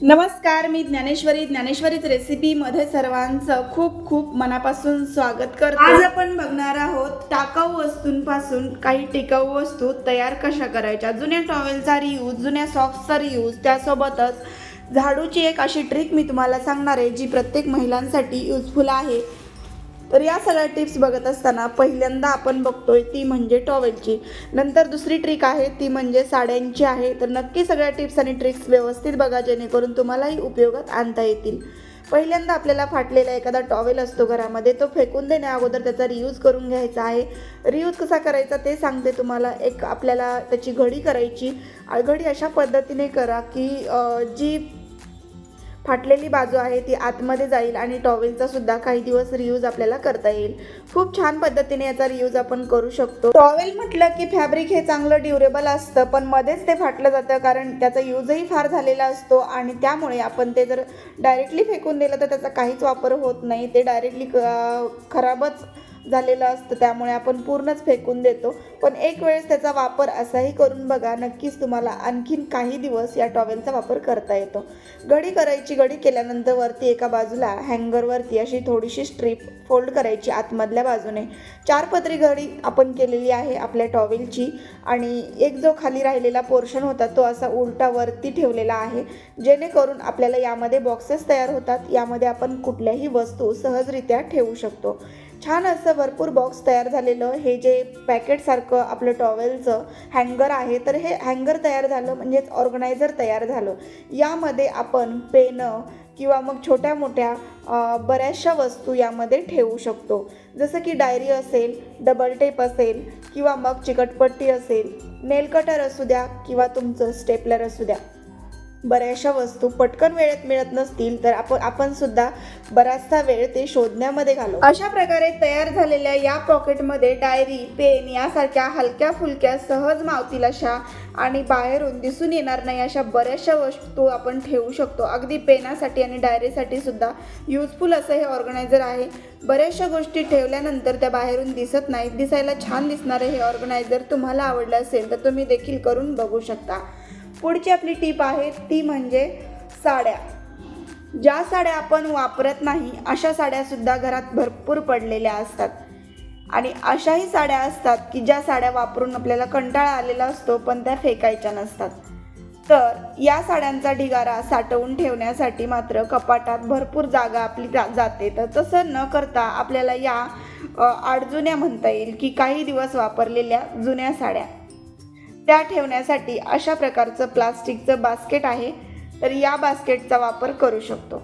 नमस्कार मी ज्ञानेश्वरी. ज्ञानेश्वरीच रेसिपीमध्ये सर्वांचं खूप खूप मनापासून स्वागत करतो. आज आपण बघणार आहोत टाकाऊ वस्तूंपासून काही टिकाऊ वस्तू तयार कशा करायच्या? जुन्या टॉवेलचा रियूज जुन्या सॉक्सचा रियूज त्यासोबतच झाडूची एक अशी ट्रिक मी तुम्हाला सांगणार आहे जी प्रत्येक महिलांसाठी युजफुल आहे. तर या सगळ्या टिप्स बघत असताना पहिल्यांदा आपण बघतोय ती म्हणजे टॉवेलची नंतर दुसरी ट्रिक आहे ती म्हणजे साड्यांची आहे. तर नक्की सगळ्या टिप्स आणि ट्रिक्स व्यवस्थित बघा जेणेकरून तुम्हालाही उपयोगात आणता येतील. पहिल्यांदा आपल्याला फाटलेला एखादा टॉवेल असतो घरामध्ये तो फेकून देण्या अगोदर त्याचा रियूज करून घ्यायचा आहे. रियूज कसा करायचा ते सांगते तुम्हाला. एक आपल्याला त्याची घडी करायची. घडी अशा पद्धतीने करा की जी फाटलेली बाजू आहे ती आतमध्ये जाईल आणि टॉवेलचा सुद्धा काही दिवस रियूज आपल्याला करता येईल. खूप छान पद्धतीने याचा रियूज आपण करू शकतो. टॉवेल म्हटलं की फॅब्रिक हे चांगलं ड्युरेबल असतं पण मध्येच ते फाटलं जातं कारण त्याचा यूजही फार झालेला असतो आणि त्यामुळे आपण ते जर डायरेक्टली फेकून दिलं तर त्याचा काहीच वापर होत नाही. ते डायरेक्टली खराबच झालेलं असतं त्यामुळे आपण पूर्णच फेकून देतो. पण एक वेळेस त्याचा वापर असाही करून बघा नक्कीच तुम्हाला आणखीन काही दिवस या टॉवेलचा वापर करता येतो. घडी करायची घडी केल्यानंतर वरती एका बाजूला हँगरवरती अशी थोडीशी स्ट्रीप फोल्ड करायची आतमधल्या बाजूने. चार पत्री घडी आपण केलेली आहे आपल्या टॉवेलची आणि एक जो खाली राहिलेला पोर्शन होता तो असा उलटा वरती ठेवलेला आहे. जेणेकरून आपल्याला यामध्ये बॉक्सेस तयार होतात यामध्ये आपण कुठल्याही वस्तू सहजरित्या ठेवू शकतो. छान असं भरपूर बॉक्स तयार झालेलं. हे जे पॅकेटसारखं आपलं टॉवेलचं हँगर आहे तर हे हँगर तयार झालं म्हणजेच ऑर्गनायझर तयार झालं. यामध्ये आपण पेनं किंवा मग छोट्या मोठ्या बऱ्याचशा वस्तू यामध्ये ठेवू शकतो. जसं की डायरी असेल डबल टेप असेल किंवा मग चिकटपट्टी असेल नेलकटर असू द्या किंवा तुमचं स्टेपलर असू द्या. बऱ्याचशा वस्तू पटकन वेळेत मिळत नसतील तर आपण आपण सुद्धा बराचसा वेळ ते शोधण्यामध्ये घालू अशा प्रकारे तयार झालेल्या या पॉकेटमध्ये डायरी पेन यासारख्या हलक्या फुलक्या सहज मावतील अशा आणि बाहेरून दिसून येणार नाही अशा बऱ्याचशा वस्तू आपण ठेवू शकतो. अगदी पेनासाठी आणि डायरीसाठी सुद्धा युजफुल असं हे ऑर्गनायझर आहे. बऱ्याचशा गोष्टी ठेवल्यानंतर त्या बाहेरून दिसत नाहीत. दिसायला छान दिसणारं हे ऑर्गनायझर तुम्हाला आवडलं असेल तर तुम्ही देखील करून बघू शकता. पुढची आपली टीप आहे ती म्हणजे साड्या. ज्या साड्या आपण वापरत नाही अशा साड्यासुद्धा घरात भरपूर पडलेल्या असतात. आणि अशाही साड्या असतात की ज्या साड्या वापरून आपल्याला कंटाळा आलेला असतो पण त्या फेकायच्या नसतात. तर या साड्यांचा ढिगारा साठवून ठेवण्यासाठी मात्र कपाटात भरपूर जागा आपली जा जाते. तर तसं न करता आपल्याला या आडजुन्या म्हणता येईल की काही दिवस वापरलेल्या जुन्या साड्या. त्या ठेवण्यासाठी अशा प्रकारचं प्लास्टिकचं बास्केट आहे तर या बास्केटचा वापर करू शकतो.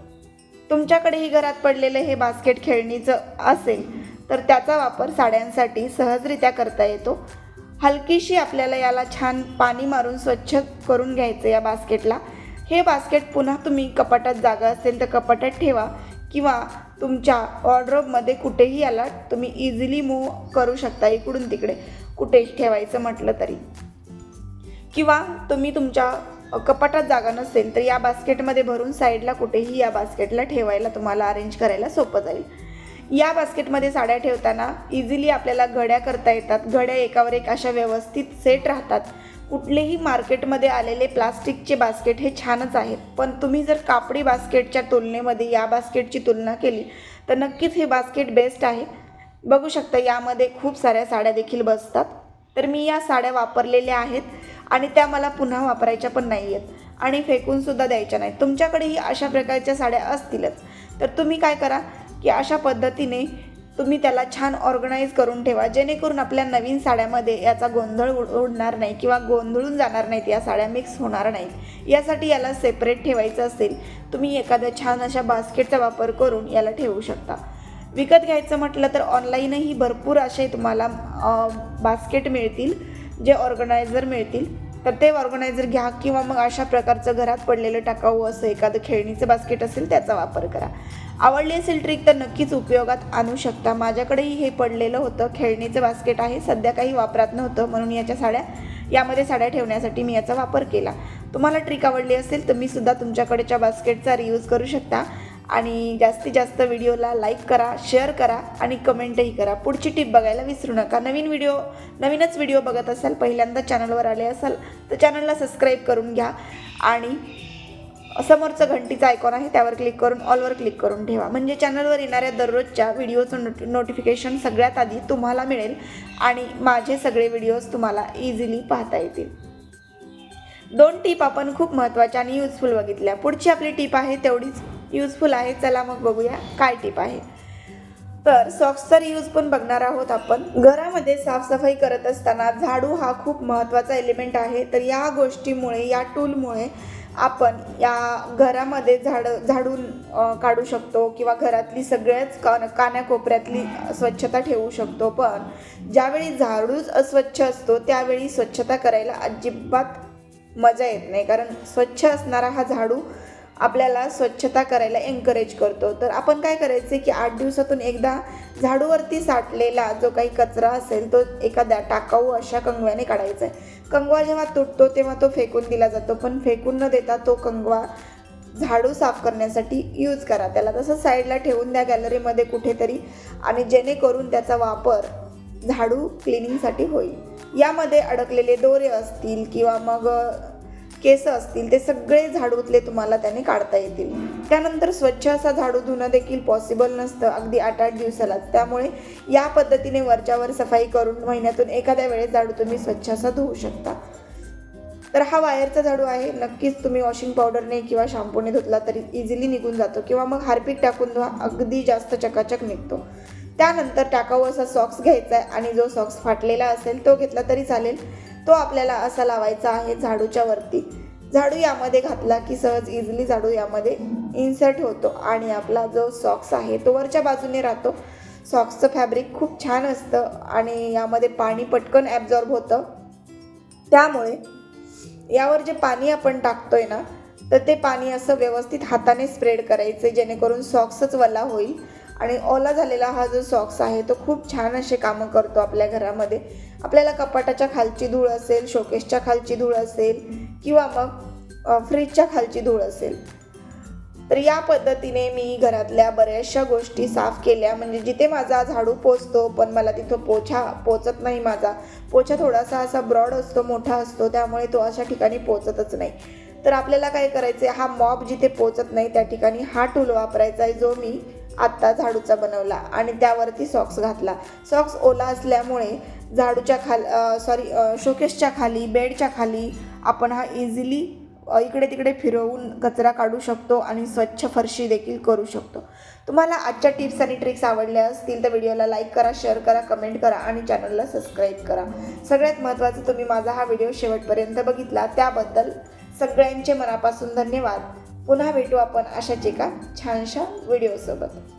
तुमच्याकडेही घरात पडलेलं हे बास्केट खेळणीचं असेल तर त्याचा वापर साड्यांसाठी सहजरित्या करता येतो. हलकीशी आपल्याला याला छान पाणी मारून स्वच्छ करून घ्यायचं या बास्केटला. हे बास्केट पुन्हा तुम्ही कपाटात जागा असेल तर कपाटात ठेवा किंवा तुमच्या वॉर्ड्रोबमध्ये कुठेही याला तुम्ही इझिली मूव करू शकता इकडून तिकडे. कुठे ठेवायचं म्हटलं तरी. किंवा तुम्ही तुमच्या कपाटात जागा नसेल तर या बास्केटमध्ये भरून साईडला कुठेही या बास्केटला ठेवायला तुम्हाला अरेंज करायला सोपं जाईल. या बास्केटमध्ये साड्या ठेवताना इझिली आपल्याला घड्या करता येतात. घड्या एकावर एक अशा व्यवस्थित सेट राहतात. कुठलेही मार्केटमध्ये आलेले प्लास्टिकचे बास्केट हे छानच आहेत. पण तुम्ही जर कापडी बास्केटच्या तुलनेमध्ये या बास्केटची तुलना केली तर नक्कीच हे बास्केट बेस्ट आहे. बघू शकता यामध्ये खूप साऱ्या साड्या देखील बसतात. तर मी या साड्या वापरलेल्या आहेत. आणि त्या मला पुन्हा वापरायच्या पण नाही आहेत आणि फेकूनसुद्धा द्यायच्या नाहीत. तुमच्याकडेही अशा प्रकारच्या साड्या असतीलच. तर तुम्ही काय करा की अशा पद्धतीने तुम्ही त्याला छान ऑर्गनाईज करून ठेवा. जेणेकरून आपल्या नवीन साड्यामध्ये याचा गोंधळ उड उडणार नाही किंवा गोंधळून जाणार नाहीत. या साड्या मिक्स होणार नाहीत. यासाठी याला सेपरेट ठेवायचं असेल तुम्ही एखाद्या छान अशा बास्केटचा वापर करून याला ठेवू शकता. विकत घ्यायचं म्हटलं तर ऑनलाईनही भरपूर असे तुम्हाला बास्केट मिळतील जे ऑर्गनायझर मिळतील. तर ते ऑर्गनायझर घ्या किंवा मग अशा प्रकारचं घरात पडलेलं टाकाऊ असं एखादं खेळणीचं बास्केट असेल त्याचा वापर करा. आवडली असेल ट्रिक तर नक्कीच उपयोगात आणू शकता. माझ्याकडेही हे पडलेलं होतं. खेळणीचं बास्केट आहे. सध्या काही वापरात नव्हतं. म्हणून याच्या साड्या यामध्ये साड्या ठेवण्यासाठी मी याचा वापर केला. तुम्हाला ट्रिक आवडली असेल तर मी सुद्धा तुमच्याकडेच्या बास्केटचा रियूज करू शकता. आणि जास्तीत जास्त व्हिडिओला लाईक करा शेअर करा आणि कमेंटही करा. पुढची टिप बघायला विसरू नका. नवीन व्हिडिओ नवीनच व्हिडिओ बघत असाल पहिल्यांदा चॅनलवर आले असाल तर चॅनलला सबस्क्राईब करून घ्या. आणि समोरचं घंटीचं आयकॉन आहे त्यावर क्लिक करून ऑलवर क्लिक करून ठेवा. म्हणजे चॅनलवर येणाऱ्या दररोजच्या व्हिडिओचं नोटि नोटिफिकेशन सगळ्यात आधी तुम्हाला मिळेल आणि माझे सगळे व्हिडिओज तुम्हाला इझिली पाहता येतील. दोन टीप आपण खूप महत्त्वाच्या आणि युजफुल बघितल्या. पुढची आपली टीप आहे तेवढीच. यूजफुल आहे. चला मग बघूया. काय टिप आहे? तर सॉक्सचा यूज पण बघणार आहोत आपण. घरामध्ये साफसफाई करत असताना झाडू हा खूप महत्त्वाचा एलिमेंट आहे. तर या गोष्टीमुळे या टूलमुळे आपण या घरामध्ये झाड झाडून काढू शकतो किंवा घरातली सगळ्याच कान कानाकोपऱ्यातली स्वच्छता ठेवू शकतो. पण ज्यावेळी झाडूच अस्वच्छ असतो त्यावेळी स्वच्छता करायला अजिबात मजा येत नाही. कारण स्वच्छ असणारा हा झाडू आपल्याला स्वच्छता करायला एनकरेज करतो. तर आपण काय करायचे की आठ दिवसातून एकदा झाडूवरती साठलेला जो काही कचरा असेल तो एखाद्या टाकाऊ अशा कंगव्याने काढायचा आहे. कंगवा जेव्हा तुटतो तेव्हा तो फेकून दिला जातो पण फेकून न देता तो कंगवा झाडू साफ करण्यासाठी यूज करा. त्याला तसं साईडला ठेवून द्या गॅलरीमध्ये कुठेतरी आणि जेणेकरून त्याचा वापर झाडू क्लिनिंगसाठी होईल. यामध्ये अडकलेले दोरे असतील किंवा मग केस असतील ते सगळे झाडूतले तुम्हाला त्याने काढता येतील. त्यानंतर स्वच्छ असा झाडू धुणं देखील पॉसिबल नसतं अगदी आठ आठ दिवसालाच त्यामुळे या पद्धतीने वरच्यावर सफाई करून महिन्यातून एखाद्या वेळेस झाडू तुम्ही स्वच्छ असा धुवू शकता. तर हा वायरचा झाडू आहे. नक्कीच तुम्ही वॉशिंग पावडरने किंवा शॅम्पूने धुतला तरी इझिली निघून जातो किंवा मग हार्पिक टाकून धुवा अगदी जास्त चकाचक निघतो. त्यानंतर टाकाऊ असा सॉक्स घ्यायचा आहे आणि जो सॉक्स फाटलेला असेल तो घेतला तरी चालेल. तो आपल्याला असा लावायचा आहे झाडूच्या वरती. झाडू यामध्ये घातला की सहज इझिली झाडू यामध्ये इन्सर्ट होतो आणि आपला जो सॉक्स आहे तो वरच्या बाजूने राहतो. सॉक्सचं फॅब्रिक खूप छान असतं आणि यामध्ये पाणी पटकन ॲब्झॉर्ब होतं. त्यामुळे यावर जे पाणी आपण टाकतोय ना तर ते पाणी असं व्यवस्थित हाताने स्प्रेड करायचं जेणेकरून सॉक्सच वला होईल. आणि ओला झालेला हा जो सॉक्स आहे तो खूप छान असे कामं करतो आपल्या घरामध्ये. आपल्याला कपाटाच्या खालची धूळ असेल शोकेसच्या खालची धूळ असेल किंवा मग फ्रीजच्या खालची धूळ असेल. तर या पद्धतीने मी घरातल्या बऱ्याचशा गोष्टी साफ केल्या. म्हणजे जिथे माझा झाडू पोचतो पण मला तिथं पोछा पोचत नाही माझा. पोछा थोडासा असा ब्रॉड असतो मोठा असतो त्यामुळे तो अशा ठिकाणी पोचतच नाही. तर आपल्याला काय करायचं आहे हा मॉब जिथे पोचत नाही त्या ठिकाणी हा टूल वापरायचा आहे जो मी आत्ता झाडूचा बनवला. आणि त्यावरती सॉक्स घातला. सॉक्स ओला असल्यामुळे झाडूच्या खाल सॉरी शोकेसच्या खाली बेडच्या खाली आपण हा इझिली इकडे तिकडे फिरवून कचरा काढू शकतो आणि स्वच्छ फरशी देखील करू शकतो. तुम्हाला आजच्या टिप्स आणि ट्रिक्स आवडल्या असतील तर व्हिडिओला लाईक करा शेअर करा कमेंट करा आणि चॅनलला सबस्क्राईब करा. सगळ्यात महत्त्वाचं तुम्ही माझा हा व्हिडिओ शेवटपर्यंत बघितला. त्याबद्दल सगळ्यांचे मनापासून धन्यवाद. पुन्हा भेटू आपण अशाच एका छानशा व्हिडिओसोबत